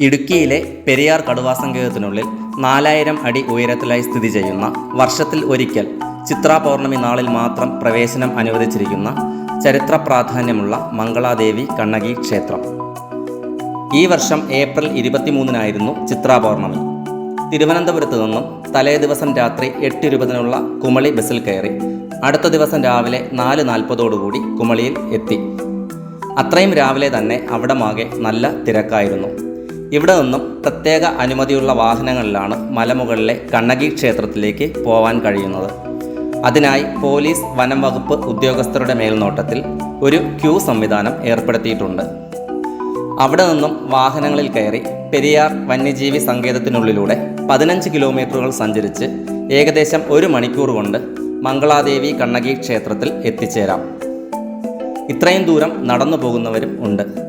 ഇടുക്കിയിലെ പെരിയാർ കടുവാ സങ്കേതത്തിനുള്ളിൽ നാലായിരം അടി ഉയരത്തിലായി സ്ഥിതി ചെയ്യുന്ന വർഷത്തിൽ ഒരിക്കൽ ചിത്രാ പൗർണമി നാളിൽ മാത്രം പ്രവേശനം അനുവദിച്ചിരിക്കുന്ന ചരിത്ര പ്രാധാന്യമുള്ള മംഗളാദേവി കണ്ണകി ക്ഷേത്രം. ഈ വർഷം ഏപ്രിൽ ഇരുപത്തിമൂന്നിനായിരുന്നു ചിത്രാ പൗർണമി. തിരുവനന്തപുരത്ത് നിന്നും തലേ ദിവസം രാത്രി എട്ട് ഇരുപതിനുള്ള കുമളി ബസ്സിൽ കയറി അടുത്ത ദിവസം രാവിലെ നാല് നാൽപ്പതോടുകൂടി കുമളിയിൽ എത്തി. അത്രയും രാവിലെ തന്നെ അവിടമാകെ നല്ല തിരക്കായിരുന്നു. ഇവിടെ നിന്നും പ്രത്യേക അനുമതിയുള്ള വാഹനങ്ങളിലാണ് മലമുകളിലെ കണ്ണകി ക്ഷേത്രത്തിലേക്ക് പോവാൻ കഴിയുന്നത്. അതിനായി പോലീസ് വനം വകുപ്പ് ഉദ്യോഗസ്ഥരുടെ മേൽനോട്ടത്തിൽ ഒരു ക്യൂ സംവിധാനം ഏർപ്പെടുത്തിയിട്ടുണ്ട്. അവിടെ നിന്നും വാഹനങ്ങളിൽ കയറി പെരിയാർ വന്യജീവി സങ്കേതത്തിനുള്ളിലൂടെ പതിനഞ്ച് കിലോമീറ്ററുകൾ സഞ്ചരിച്ച് ഏകദേശം ഒരു മണിക്കൂർ കൊണ്ട് മംഗളാദേവി കണ്ണകി ക്ഷേത്രത്തിൽ എത്തിച്ചേരാം. ഇത്രയും ദൂരം നടന്നു പോകുന്നവരും ഉണ്ട്.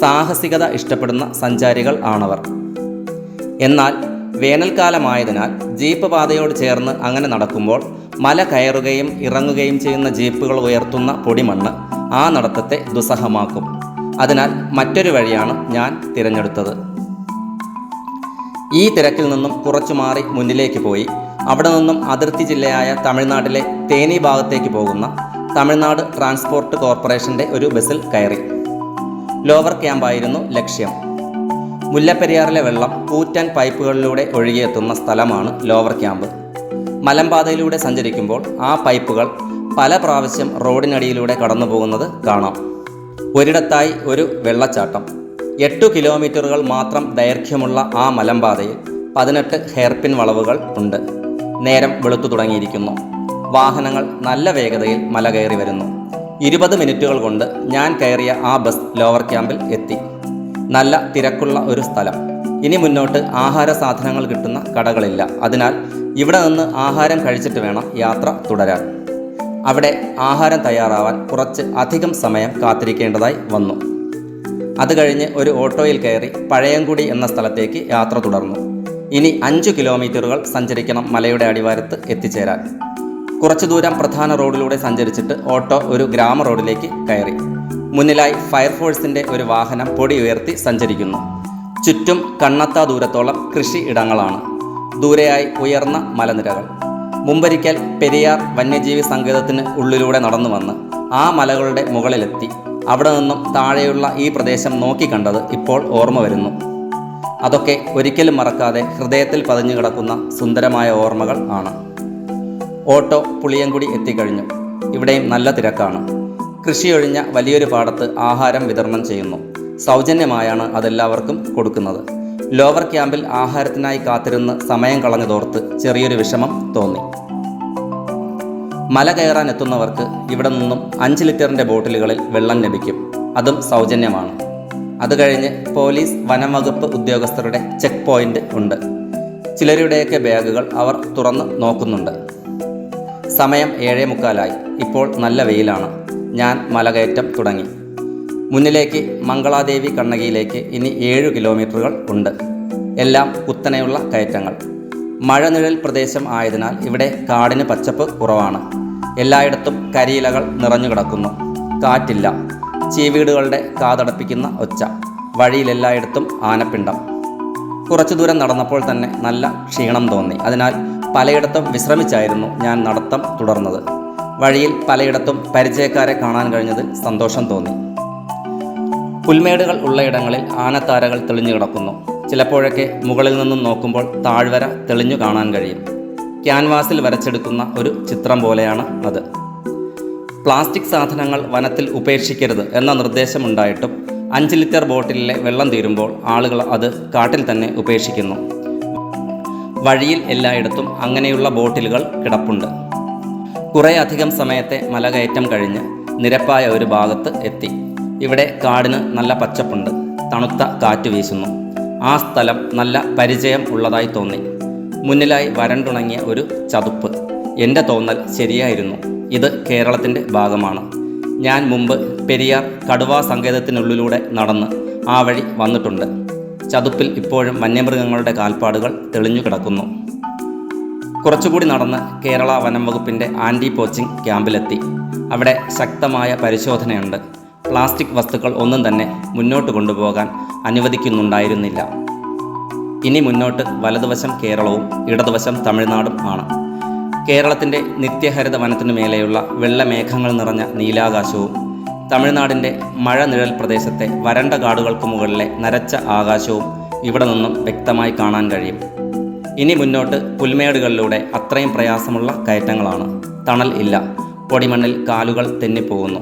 സാഹസികത ഇഷ്ടപ്പെടുന്ന സഞ്ചാരികൾ ആണവർ. എന്നാൽ വേനൽക്കാലമായതിനാൽ ജീപ്പ് പാതയോട് ചേർന്ന് അങ്ങനെ നടക്കുമ്പോൾ മല കയറുകയും ഇറങ്ങുകയും ചെയ്യുന്ന ജീപ്പുകൾ ഉയർത്തുന്ന പൊടിമണ്ണ് ആ നടത്തത്തെ ദുസ്സഹമാക്കും. അതിനാൽ മറ്റൊരു വഴിയാണ് ഞാൻ തിരഞ്ഞെടുത്തത്. ഈ തിരക്കിൽ നിന്നും കുറച്ചു മാറി മുന്നിലേക്ക് പോയി. അവിടെ നിന്നും അതിർത്തി ജില്ലയായ തമിഴ്നാട്ടിലെ തേനി ഭാഗത്തേക്ക് പോകുന്ന തമിഴ്നാട് ട്രാൻസ്പോർട്ട് കോർപ്പറേഷന്റെ ഒരു ബസ്സിൽ കയറി. ലോവർ ക്യാമ്പായിരുന്നു ലക്ഷ്യം. മുല്ലപ്പെരിയാറിലെ വെള്ളം കൂറ്റൻ പൈപ്പുകളിലൂടെ ഒഴുകിയെത്തുന്ന സ്ഥലമാണ് ലോവർ ക്യാമ്പ്. മലമ്പാതയിലൂടെ സഞ്ചരിക്കുമ്പോൾ ആ പൈപ്പുകൾ പല പ്രാവശ്യം റോഡിനടിയിലൂടെ കടന്നു പോകുന്നത് കാണാം. ഒരിടത്തായി ഒരു വെള്ളച്ചാട്ടം. എട്ടു കിലോമീറ്ററുകൾ മാത്രം ദൈർഘ്യമുള്ള ആ മലമ്പാതയിൽ പതിനെട്ട് ഹെയർപിൻ വളവുകൾ ഉണ്ട്. നേരം വെളുത്തു തുടങ്ങിയിരിക്കുന്നു. വാഹനങ്ങൾ നല്ല വേഗതയിൽ മല കയറി വരുന്നു. ഇരുപത് മിനിറ്റുകൾ കൊണ്ട് ഞാൻ കയറിയ ആ ബസ് ലോവർ ക്യാമ്പിൽ എത്തി. നല്ല തിരക്കുള്ള ഒരു സ്ഥലം. ഇനി മുന്നോട്ട് ആഹാര സാധനങ്ങൾ കിട്ടുന്ന കടകളില്ല. അതിനാൽ ഇവിടെ നിന്ന് ആഹാരം കഴിച്ചിട്ട് വേണം യാത്ര തുടരാൻ. അവിടെ ആഹാരം തയ്യാറാവാൻ കുറച്ച് അധികം സമയം കാത്തിരിക്കേണ്ടതായി വന്നു. അത് കഴിഞ്ഞ് ഒരു ഓട്ടോയിൽ കയറി പഴയംകുടി എന്ന സ്ഥലത്തേക്ക് യാത്ര തുടർന്നു. ഇനി അഞ്ച് കിലോമീറ്ററുകൾ സഞ്ചരിക്കണം മലയുടെ അടിവാരത്ത് എത്തിച്ചേരാൻ. കുറച്ചു ദൂരം പ്രധാന റോഡിലൂടെ സഞ്ചരിച്ചിട്ട് ഓട്ടോ ഒരു ഗ്രാമ റോഡിലേക്ക് കയറി. മുന്നിലായി ഫയർഫോഴ്സിന്റെ ഒരു വാഹനം പൊടി ഉയർത്തി സഞ്ചരിക്കുന്നു. ചുറ്റും കണ്ണത്താ ദൂരത്തോളം കൃഷി ഇടങ്ങളാണ്. ദൂരെയായി ഉയർന്ന മലനിരകൾ. മുമ്പൊരിക്കൽ പെരിയാർ വന്യജീവി സങ്കേതത്തിന് ഉള്ളിലൂടെ നടന്നു വന്ന് ആ മലകളുടെ മുകളിലെത്തി. അവിടെ നിന്നും താഴെയുള്ള ഈ പ്രദേശം നോക്കിക്കണ്ടത് ഇപ്പോൾ ഓർമ്മ വരുന്നു. അതൊക്കെ ഒരിക്കലും മറക്കാതെ ഹൃദയത്തിൽ പതിഞ്ഞു കിടക്കുന്ന സുന്ദരമായ ഓർമ്മകൾ ആണ്. ഓട്ടോ പുളിയങ്കുടി എത്തിക്കഴിഞ്ഞു. ഇവിടെയും നല്ല തിരക്കാണ്. കൃഷിയൊഴിഞ്ഞ വലിയൊരു പാടത്ത് ആഹാരം വിതരണം ചെയ്യുന്നു. സൗജന്യമായാണ് അതെല്ലാവർക്കും കൊടുക്കുന്നത്. ലോവർ ക്യാമ്പിൽ ആഹാരത്തിനായി കാത്തിരുന്ന് സമയം കളഞ്ഞതോർത്ത് ചെറിയൊരു വിഷമം തോന്നി. മല കയറാൻ എത്തുന്നവർക്ക് ഇവിടെ നിന്നും അഞ്ച് ലിറ്ററിന്റെ ബോട്ടിലുകളിൽ വെള്ളം ലഭിക്കും. അതും സൗജന്യമാണ്. അത് കഴിഞ്ഞ് പോലീസ് വനം വകുപ്പ് ഉദ്യോഗസ്ഥരുടെ ചെക്ക് പോയിന്റ് ഉണ്ട്. ചിലരുടെയൊക്കെ ബാഗുകൾ അവർ തുറന്ന് നോക്കുന്നുണ്ട്. സമയം ഏഴേ മുക്കാലായി. ഇപ്പോൾ നല്ല വെയിലാണ്. ഞാൻ മലകയറ്റം തുടങ്ങി. മുന്നിലേക്ക് മംഗളാദേവി കണ്ണകിയിലേക്ക് ഇനി ഏഴ് കിലോമീറ്ററുകൾ ഉണ്ട്. എല്ലാം കുത്തനെയുള്ള കയറ്റങ്ങൾ. മഴനിഴൽ പ്രദേശം ആയതിനാൽ ഇവിടെ കാടിന് പച്ചപ്പ് കുറവാണ്. എല്ലായിടത്തും കരിയിലകൾ നിറഞ്ഞു കിടക്കുന്നു. കാറ്റില്ല. ചീവീടുകളുടെ കാതടപ്പിക്കുന്ന ഒച്ച. വഴിയിലെല്ലായിടത്തും ആനപ്പിണ്ടം. കുറച്ചു ദൂരം നടന്നപ്പോൾ തന്നെ നല്ല ക്ഷീണം തോന്നി. അതിനാൽ പലയിടത്തും വിശ്രമിച്ചായിരുന്നു ഞാൻ നടത്തം തുടർന്നത്. വഴിയിൽ പലയിടത്തും പരിചയക്കാരെ കാണാൻ കഴിഞ്ഞതിൽ സന്തോഷം തോന്നി. പുൽമേടുകൾ ഉള്ളയിടങ്ങളിൽ ആനത്താരകൾ തെളിഞ്ഞു കിടക്കുന്നു. ചിലപ്പോഴൊക്കെ മുകളിൽ നിന്നും നോക്കുമ്പോൾ താഴ്വര തെളിഞ്ഞു കാണാൻ കഴിയും. ക്യാൻവാസിൽ വരച്ചെടുക്കുന്ന ഒരു ചിത്രം പോലെയാണ് അത്. പ്ലാസ്റ്റിക് സാധനങ്ങൾ വനത്തിൽ ഉപേക്ഷിക്കരുത് എന്ന നിർദ്ദേശമുണ്ടായിട്ടും അഞ്ച് ലിറ്റർ ബോട്ടിലിലെ വെള്ളം തീരുമ്പോൾ ആളുകൾ അത് കാട്ടിൽ തന്നെ ഉപേക്ഷിക്കുന്നു. വഴിയിൽ എല്ലായിടത്തും അങ്ങനെയുള്ള ബോട്ടിലുകൾ കിടപ്പുണ്ട്. കുറേ അധികം സമയത്തെ മലകയറ്റം കഴിഞ്ഞ് നിരപ്പായ ഒരു ഭാഗത്ത് എത്തി. ഇവിടെ കാടിന് നല്ല പച്ചപ്പുണ്ട്. തണുത്ത കാറ്റ് വീശുന്നു. ആ സ്ഥലം നല്ല പരിചയം ഉള്ളതായി തോന്നി. മുന്നിലായി വരണ്ടുണങ്ങിയ ഒരു ചതുപ്പ്. എന്റെ തോന്നൽ ശരിയായിരുന്നു. ഇത് കേരളത്തിന്റെ ഭാഗമാണ്. ഞാൻ മുമ്പ് പെരിയാർ കടുവാ സങ്കേതത്തിനുള്ളിലൂടെ നടന്ന് ആ വഴി വന്നിട്ടുണ്ട്. ചതുപ്പിൽ ഇപ്പോഴും വന്യമൃഗങ്ങളുടെ കാൽപ്പാടുകൾ തെളിഞ്ഞു കിടക്കുന്നു. കുറച്ചുകൂടി നടന്ന് കേരള വനം വകുപ്പിന്റെ ആന്റി പോച്ചിങ് ക്യാമ്പിലെത്തി. അവിടെ ശക്തമായ പരിശോധനയുണ്ട്. പ്ലാസ്റ്റിക് വസ്തുക്കൾ ഒന്നും തന്നെ മുന്നോട്ട് കൊണ്ടുപോകാൻ അനുവദിക്കുന്നുണ്ടായിരുന്നില്ല. ഇനി മുന്നോട്ട് വലതുവശം കേരളവും ഇടതുവശം തമിഴ്നാടും ആണ്. കേരളത്തിന്റെ നിത്യഹരിത വനത്തിനു മേലെയുള്ള വെള്ളമേഘങ്ങൾ നിറഞ്ഞ നീലാകാശവും തമിഴ്നാടിന്റെ മഴ നിഴൽ പ്രദേശത്തെ വരണ്ട കാടുകൾക്ക് മുകളിലെ നരച്ച ആകാശവും ഇവിടെ നിന്നും വ്യക്തമായി കാണാൻ കഴിയും. ഇനി മുന്നോട്ട് പുൽമേടുകളിലൂടെ അത്രയും പ്രയാസമുള്ള കയറ്റങ്ങളാണ്. തണൽ ഇല്ല. പൊടിമണ്ണിൽ കാലുകൾ തെന്നിപ്പോകുന്നു.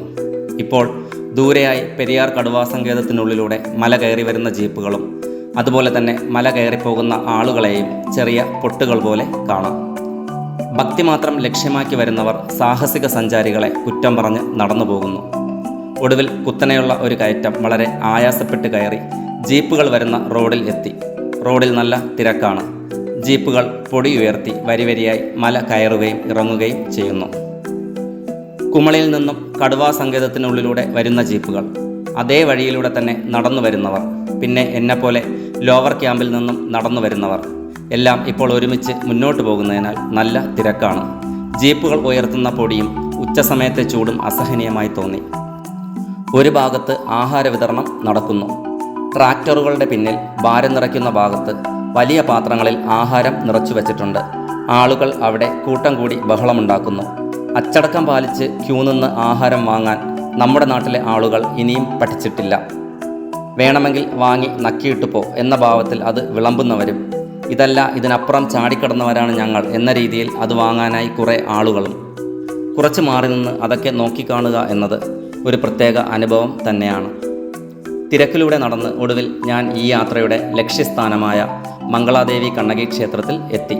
ഇപ്പോൾ ദൂരെയായി പെരിയാർ കടുവാ സങ്കേതത്തിനുള്ളിലൂടെ മല കയറി വരുന്ന ജീപ്പുകളും അതുപോലെ തന്നെ മല കയറിപ്പോകുന്ന ആളുകളെയും ചെറിയ പൊട്ടുകൾ പോലെ കാണാം. ഭക്തി മാത്രം ലക്ഷ്യമാക്കി വരുന്നവർ സാഹസിക സഞ്ചാരികളെ കുറ്റം പറഞ്ഞ് നടന്നു പോകുന്നു ഒടുവിൽ കുത്തനെയുള്ള ഒരു കയറ്റം വളരെ ആയാസപ്പെട്ട് കയറി. ജീപ്പുകൾ വരുന്ന റോഡിൽ എത്തി. റോഡിൽ നല്ല തിരക്കാണ്. ജീപ്പുകൾ പൊടി ഉയർത്തി വരിവരിയായി മല കയറുകയും ഇറങ്ങുകയും ചെയ്യുന്നു. കുമളിയിൽ നിന്നും കടുവാ സങ്കേതത്തിനുള്ളിലൂടെ വരുന്ന ജീപ്പുകൾ. അതേ വഴിയിലൂടെ തന്നെ നടന്നു വരുന്നവർ. പിന്നെ എന്നെപ്പോലെ ലോവർ ക്യാമ്പിൽ നിന്നും നടന്നു വരുന്നവർ. എല്ലാം ഇപ്പോൾ ഒരുമിച്ച് മുന്നോട്ട് പോകുന്നതിനാൽ നല്ല തിരക്കാണ്. ജീപ്പുകൾ ഉയർത്തുന്ന പൊടിയും ഉച്ചസമയത്തെ ചൂടും അസഹനീയമായി തോന്നി. ഒരു ഭാഗത്ത് ആഹാര വിതരണം നടക്കുന്നു. ട്രാക്ടറുകളുടെ പിന്നിൽ ഭാരം നിറയ്ക്കുന്ന ഭാഗത്ത് വലിയ പാത്രങ്ങളിൽ ആഹാരം നിറച്ചു വച്ചിട്ടുണ്ട്. ആളുകൾ അവിടെ കൂട്ടം കൂടി ബഹളമുണ്ടാക്കുന്നു. അച്ചടക്കം പാലിച്ച് ക്യൂ നിന്ന് ആഹാരം വാങ്ങാൻ നമ്മുടെ നാട്ടിലെ ആളുകൾ ഇനിയും പഠിച്ചിട്ടില്ല. വേണമെങ്കിൽ വാങ്ങി നക്കിയിട്ട് പോ എന്ന ഭാവത്തിൽ അത് വിളമ്പുന്നവരും ഇതല്ല ഇതിനപ്പുറം ചാടിക്കടന്നവരാണ് ഞങ്ങൾ എന്ന രീതിയിൽ അത് വാങ്ങാനായി കുറേ ആളുകളും. കുറച്ച് മാറി നിന്ന് അതൊക്കെ നോക്കിക്കാണുക എന്നത് ഒരു പ്രത്യേക അനുഭവം തന്നെയാണ്. തിരക്കിലൂടെ നടന്ന് ഒടുവിൽ ഞാൻ ഈ യാത്രയുടെ ലക്ഷ്യസ്ഥാനമായ മംഗളാദേവി കണ്ണകി ക്ഷേത്രത്തിൽ എത്തി.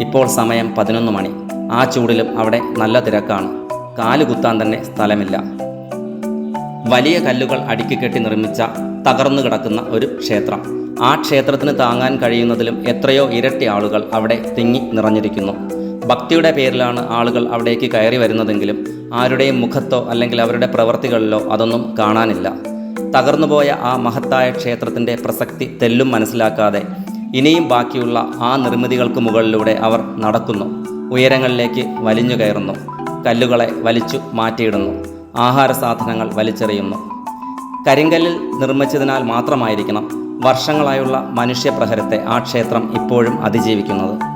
ഇപ്പോൾ സമയം പതിനൊന്ന് മണി. ആ ചൂടിലും അവിടെ നല്ല തിരക്കാണ്. കാലുകുത്താൻ തന്നെ സ്ഥലമില്ല. വലിയ കല്ലുകൾ അടുക്കി കെട്ടി നിർമ്മിച്ച തകർന്നു കിടക്കുന്ന ഒരു ക്ഷേത്രം. ആ ക്ഷേത്രത്തിന് താങ്ങാൻ കഴിയുന്നതിലും എത്രയോ ഇരട്ടി ആളുകൾ അവിടെ തിങ്ങി നിറഞ്ഞിരിക്കുന്നു. ഭക്തിയുടെ പേരിലാണ് ആളുകൾ അവിടേക്ക് കയറി വരുന്നതെങ്കിലും ആരുടെയും മുഖത്തോ അല്ലെങ്കിൽ അവരുടെ പ്രവൃത്തികളിലോ അതൊന്നും കാണാനില്ല. തകർന്നുപോയ ആ മഹത്തായ ക്ഷേത്രത്തിന്റെ പ്രസക്തി തെല്ലും മനസ്സിലാക്കാതെ ഇനിയും ബാക്കിയുള്ള ആ നിർമ്മിതികൾക്ക് മുകളിലൂടെ അവർ നടക്കുന്നു. ഉയരങ്ങളിലേക്ക് വലിഞ്ഞു കയറുന്നു. കല്ലുകളെ വലിച്ചു മാറ്റിയിടുന്നു. ആഹാര സാധനങ്ങൾ വലിച്ചെറിയുന്നു. കരിങ്കല്ലിൽ നിർമ്മിച്ചതിനാൽ മാത്രമായിരിക്കണം വർഷങ്ങളായുള്ള മനുഷ്യപ്രഹരത്തെ ആ ക്ഷേത്രം ഇപ്പോഴും അതിജീവിക്കുന്നത്.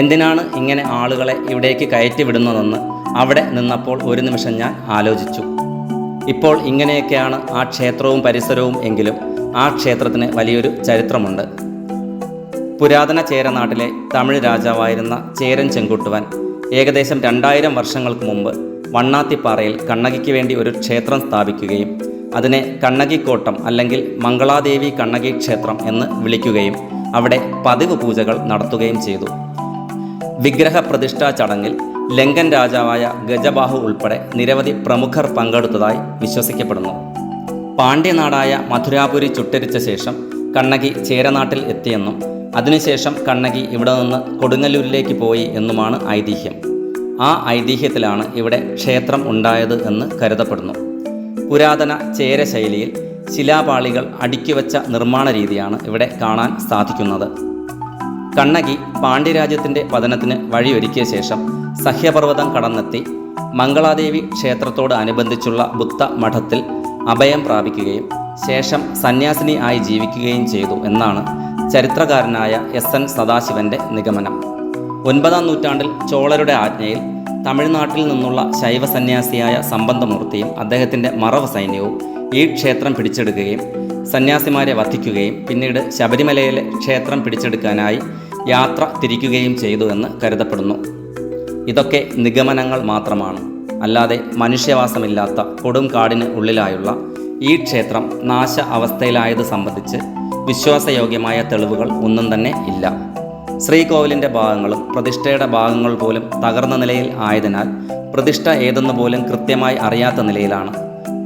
എന്തിനാണ് ഇങ്ങനെ ആളുകളെ ഇവിടേക്ക് കയറ്റി വിടുന്നതെന്ന് അവിടെ നിന്നപ്പോൾ ഒരു നിമിഷം ഞാൻ ആലോചിച്ചു. ഇപ്പോൾ ഇങ്ങനെയൊക്കെയാണ് ആ ക്ഷേത്രവും പരിസരവും എങ്കിലും ആ ക്ഷേത്രത്തിന് വലിയൊരു ചരിത്രമുണ്ട്. പുരാതന ചേരനാട്ടിലെ തമിഴ് രാജാവായിരുന്ന ചേരൻ ചെങ്കുട്ടുവൻ ഏകദേശം രണ്ടായിരം വർഷങ്ങൾക്ക് മുമ്പ് വണ്ണാത്തിപ്പാറയിൽ കണ്ണകിക്ക് വേണ്ടി ഒരു ക്ഷേത്രം സ്ഥാപിക്കുകയും അതിനെ കണ്ണകിക്കോട്ടം അല്ലെങ്കിൽ മംഗളാദേവി കണ്ണകി ക്ഷേത്രം എന്ന് വിളിക്കുകയും അവിടെ പതിവ് പൂജകൾ നടത്തുകയും ചെയ്തു. വിഗ്രഹ പ്രതിഷ്ഠാ ചടങ്ങിൽ ലങ്കൻ രാജാവായ ഗജബാഹു ഉൾപ്പെടെ നിരവധി പ്രമുഖർ പങ്കെടുത്തതായി വിശ്വസിക്കപ്പെടുന്നു. പാണ്ഡ്യനാടായ മധുരാപുരി ചുട്ടരിച്ച ശേഷം കണ്ണകി ചേരനാട്ടിൽ എത്തിയെന്നും അതിനുശേഷം കണ്ണകി ഇവിടെ നിന്ന് കൊടുങ്ങല്ലൂരിലേക്ക് പോയി എന്നുമാണ് ഐതിഹ്യം. ആ ഐതിഹ്യത്തിലാണ് ഇവിടെ ക്ഷേത്രം ഉണ്ടായത് എന്ന് കരുതപ്പെടുന്നു. പുരാതന ചേര ശൈലിയിൽ ശിലാപാളികൾ അടുക്കിവെച്ച നിർമ്മാണ രീതിയാണ് ഇവിടെ കാണാൻ സാധിക്കുന്നത്. കണ്ണകി പാണ്ഡ്യരാജ്യത്തിന്റെ പതനത്തിന് വഴിയൊരുക്കിയ ശേഷം സഹ്യപർവതം കടന്നെത്തി മംഗളാദേവി ക്ഷേത്രത്തോട് അനുബന്ധിച്ചുള്ള ബുദ്ധ മഠത്തിൽ അഭയം പ്രാപിക്കുകയും ശേഷം സന്യാസിനി ആയി ജീവിക്കുകയും ചെയ്തു എന്നാണ് ചരിത്രകാരനായ എസ് എൻ സദാശിവന്റെ നിഗമനം. ഒൻപതാം നൂറ്റാണ്ടിൽ ചോളരുടെ ആജ്ഞയിൽ തമിഴ്നാട്ടിൽ നിന്നുള്ള ശൈവ സന്യാസിയായ സമ്പന്തമൂർത്തിയും അദ്ദേഹത്തിന്റെ മറവ് സൈന്യവും ഈ ക്ഷേത്രം പിടിച്ചെടുക്കുകയും സന്യാസിമാരെ വധിക്കുകയും പിന്നീട് ശബരിമലയിലെ ക്ഷേത്രം പിടിച്ചെടുക്കാനായി യാത്ര തിരിക്കുകയും ചെയ്തു എന്ന് കരുതപ്പെടുന്നു. ഇതൊക്കെ നിഗമനങ്ങൾ മാത്രമാണ്. അല്ലാതെ മനുഷ്യവാസമില്ലാത്ത കൊടും കാടിന് ഉള്ളിലായുള്ള ഈ ക്ഷേത്രം നാശ അവസ്ഥയിലായത് സംബന്ധിച്ച് വിശ്വാസയോഗ്യമായ തെളിവുകൾ ഒന്നും തന്നെ ഇല്ല. ശ്രീകോവിലിന്റെ ഭാഗങ്ങളും പ്രതിഷ്ഠയുടെ ഭാഗങ്ങൾ പോലും തകർന്ന നിലയിൽ ആയതിനാൽ പ്രതിഷ്ഠ ഏതെന്ന് പോലും കൃത്യമായി അറിയാത്ത നിലയിലാണ്.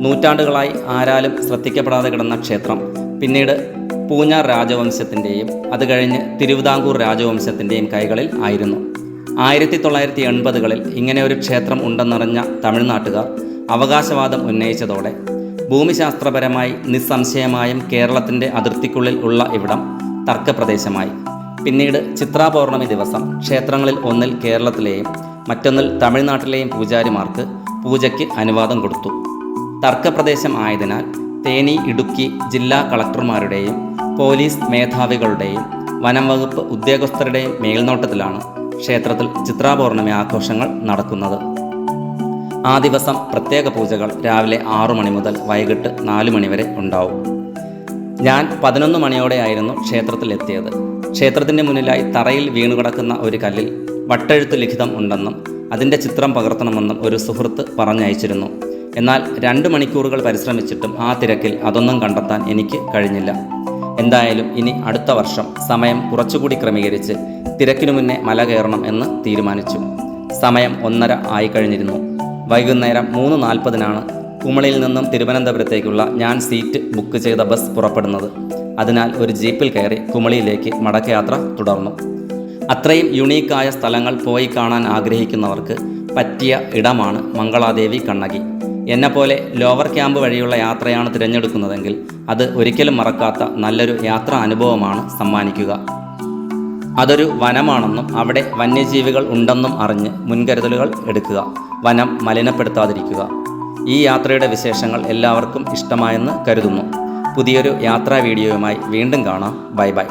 നൂറ്റാണ്ടുകളായി ആരാലും ശ്രദ്ധിക്കപ്പെടാതെ കിടന്ന ക്ഷേത്രം പിന്നീട് പൂഞ്ഞാർ രാജവംശത്തിന്റെയും അത് കഴിഞ്ഞ് തിരുവിതാംകൂർ രാജവംശത്തിന്റെയും കൈകളിൽ ആയിരുന്നു. ആയിരത്തി തൊള്ളായിരത്തി എൺപതുകളിൽ ഇങ്ങനെ ഒരു ക്ഷേത്രം ഉണ്ടെന്നറിഞ്ഞ തമിഴ്നാട്ടുകാർ അവകാശവാദം ഉന്നയിച്ചതോടെ ഭൂമിശാസ്ത്രപരമായി നിസ്സംശയമായും കേരളത്തിന്റെ അതിർത്തിക്കുള്ളിൽ ഉള്ള ഇവിടം തർക്കപ്രദേശമായി. പിന്നീട് ചിത്രാപൗർണമി ദിവസം ക്ഷേത്രങ്ങളിൽ ഒന്നിൽ കേരളത്തിലെയും മറ്റൊന്നിൽ തമിഴ്നാട്ടിലെയും പൂജാരിമാർക്ക് പൂജയ്ക്ക് അനുവാദം കൊടുത്തു. തർക്കപ്രദേശം ആയതിനാൽ തേനി ഇടുക്കി ജില്ലാ കളക്ടർമാരുടെയും പോലീസ് മേധാവികളുടെയും വനം വകുപ്പ് ഉദ്യോഗസ്ഥരുടെയും മേൽനോട്ടത്തിലാണ് ക്ഷേത്രത്തിൽ ചിത്രാപൗർണമി ആഘോഷങ്ങൾ നടക്കുന്നത്. ആ ദിവസം പ്രത്യേക പൂജകൾ രാവിലെ ആറു മണി മുതൽ വൈകിട്ട് നാല് മണി വരെ ഉണ്ടാവും. ഞാൻ പതിനൊന്ന് മണിയോടെയായിരുന്നു ക്ഷേത്രത്തിൽ എത്തിയത്. ക്ഷേത്രത്തിന്റെ മുന്നിലായി തറയിൽ വീണുകിടക്കുന്ന ഒരു കല്ലിൽ വട്ടെഴുത്ത് ലിഖിതം ഉണ്ടെന്നും അതിന്റെ ചിത്രം പകർത്തണമെന്നും ഒരു സുഹൃത്ത് പറഞ്ഞയച്ചിരുന്നു. എന്നാൽ രണ്ട് മണിക്കൂറുകൾ പരിശ്രമിച്ചിട്ടും ആ തിരക്കിൽ അതൊന്നും കണ്ടെത്താൻ എനിക്ക് കഴിഞ്ഞില്ല. എന്തായാലും ഇനി അടുത്ത വർഷം സമയം കുറച്ചുകൂടി ക്രമീകരിച്ച് തിരക്കിനു മുന്നേ മല കയറണം എന്ന് തീരുമാനിച്ചു. സമയം ഒന്നര ആയിക്കഴിഞ്ഞിരുന്നു വൈകുന്നേരം മൂന്ന് നാൽപ്പതിനാണ് കുമളിയിൽ നിന്നും തിരുവനന്തപുരത്തേക്കുള്ള ഞാൻ സീറ്റ് ബുക്ക് ചെയ്ത ബസ് പുറപ്പെടുന്നത്. അതിനാൽ ഒരു ജീപ്പിൽ കയറി കുമളിയിലേക്ക് മടക്കയാത്ര തുടർന്നു. അത്രയും യുണീക്കായ സ്ഥലങ്ങൾ പോയി കാണാൻ ആഗ്രഹിക്കുന്നവർക്ക് പറ്റിയ ഇടമാണ് മംഗളാദേവി കണ്ണകി. എന്നെപ്പോലെ ലോവർ ക്യാമ്പ് വഴിയുള്ള യാത്രയാണ് തിരഞ്ഞെടുക്കുന്നതെങ്കിൽ അത് ഒരിക്കലും മറക്കാത്ത നല്ലൊരു യാത്രാ അനുഭവമാണ് സമ്മാനിക്കുക. അതൊരു വനമാണെന്നും അവിടെ വന്യജീവികൾ ഉണ്ടെന്നും അറിഞ്ഞ് മുൻകരുതലുകൾ എടുക്കുക. വനം മലിനപ്പെടുത്താതിരിക്കുക. ഈ യാത്രയുടെ വിശേഷങ്ങൾ എല്ലാവർക്കും ഇഷ്ടമായെന്ന് കരുതുന്നു. പുതിയൊരു യാത്രാ വീഡിയോയുമായി വീണ്ടും കാണാം. Bye bye.